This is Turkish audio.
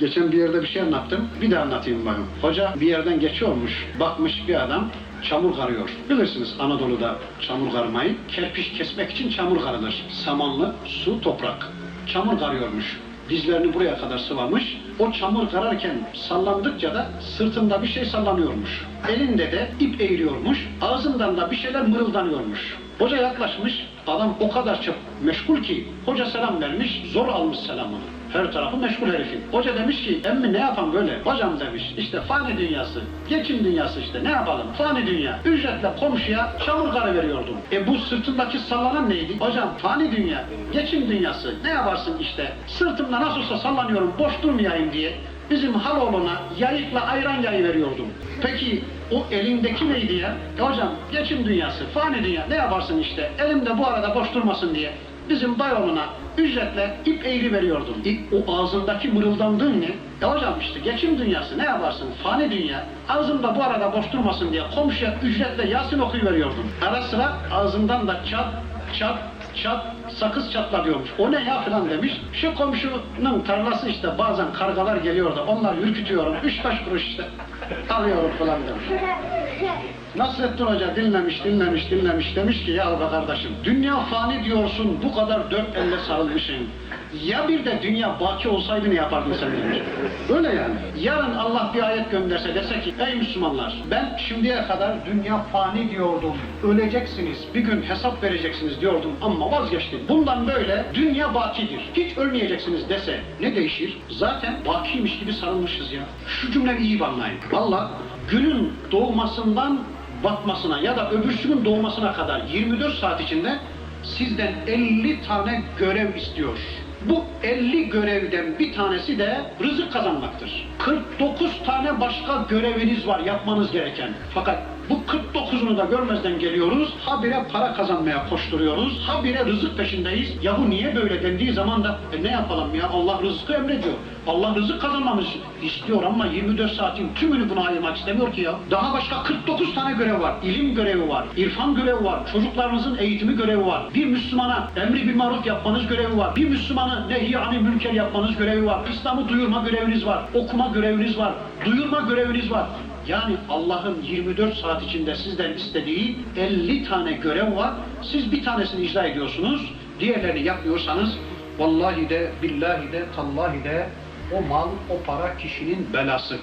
Geçen bir yerde bir şey anlattım. Bir de anlatayım bakın. Hoca bir yerden geçiyormuş. Bakmış bir adam çamur karıyor. Bilirsiniz Anadolu'da çamur karmayı. Kerpiç kesmek için çamur karılır. Samanlı, su, toprak. Çamur karıyormuş. Dizlerini buraya kadar sıvamış. O çamur kararken sallandıkça da sırtında bir şey sallanıyormuş. Elinde de ip eğiliyormuş. Ağzından da bir şeyler mırıldanıyormuş. Hoca yaklaşmış. Adam o kadar çok meşgul ki hoca selam vermiş. Zor almış selamını. Her tarafı meşgul herifin. Hoca demiş ki emmi ne yapan böyle? Hocam demiş işte fani dünyası. Geçim dünyası işte ne yapalım? Fani dünya. Ücretle komşuya çamur karı veriyordum. E bu sırtındaki sallanan neydi? Hocam fani dünya. Geçim dünyası. Ne yaparsın işte? Sırtımda nasıl olsa sallanıyorum boş durmayayım diye. Bizim Haloğlu'na yayıkla ayran yayı veriyordum. Peki o elindeki neydi ya? E hocam geçim dünyası, fani dünya ne yaparsın işte? Elimde bu arada boş durmasın diye bizim Bayoğlu'na ücretle ip eğri veriyordum. İ- o ağzındaki mırıldandığın ne? E hocam işte geçim dünyası ne yaparsın? Fani dünya. Ağzımda bu arada boş durmasın diye komşuya ücretle Yasin okuyuveriyordum. Ara sıra ağzından da çat çat çat sakız çatla diyormuş. O ne ya falan demiş. Şu komşunun tarlası işte bazen kargalar geliyor da onlar ürkütüyorum. Üç beş kuruş işte alıyorum falan demiş. Nasrettin Hoca dinlemiş, dinlemiş, dinlemiş demiş ki ya be kardeşim dünya fani diyorsun bu kadar dört elle sarılmışsın. Ya bir de dünya baki olsaydı ne yapardın sen demiş. Öyle yani. Yarın Allah bir ayet gönderse dese ki ey Müslümanlar ben şimdiye kadar dünya fani diyordum. Öleceksiniz bir gün hesap vereceksiniz diyordum ama vazgeçtim. Bundan böyle dünya bakidir. Hiç ölmeyeceksiniz dese ne değişir? Zaten bakiymiş gibi sarılmışız ya. Şu cümleyi iyi anlayın. Allah günün doğmasından batmasına ya da öbürsünün doğmasına kadar 24 saat içinde sizden 50 tane görev istiyor. Bu 50 görevden bir tanesi de rızık kazanmaktır. 49 tane başka göreviniz var yapmanız gereken. Fakat bu 49'unu da görmezden geliyoruz. Habire para kazanmaya koşturuyoruz. Habire rızık peşindeyiz. Ya bu niye böyle dendiği zaman da e ne yapalım ya Allah rızkı emrediyor. Allah rızık kazanmamızı istiyor ama 24 saatin tümünü buna ayırmak istemiyor ki ya. Daha başka 49 tane görev var. İlim görevi var, irfan görevi var, çocuklarınızın eğitimi görevi var. Bir Müslümana emri bir maruf yapmanız görevi var. Bir Müslümanı nehi ani münker yapmanız görevi var. İslam'ı duyurma göreviniz var. Okuma göreviniz var. Duyurma göreviniz var. Yani Allah'ın 24 saat içinde sizden istediği 50 tane görev var. Siz bir tanesini icra ediyorsunuz. Diğerlerini yapmıyorsanız vallahi de billahi de tallahi de o mal, o para kişinin belası.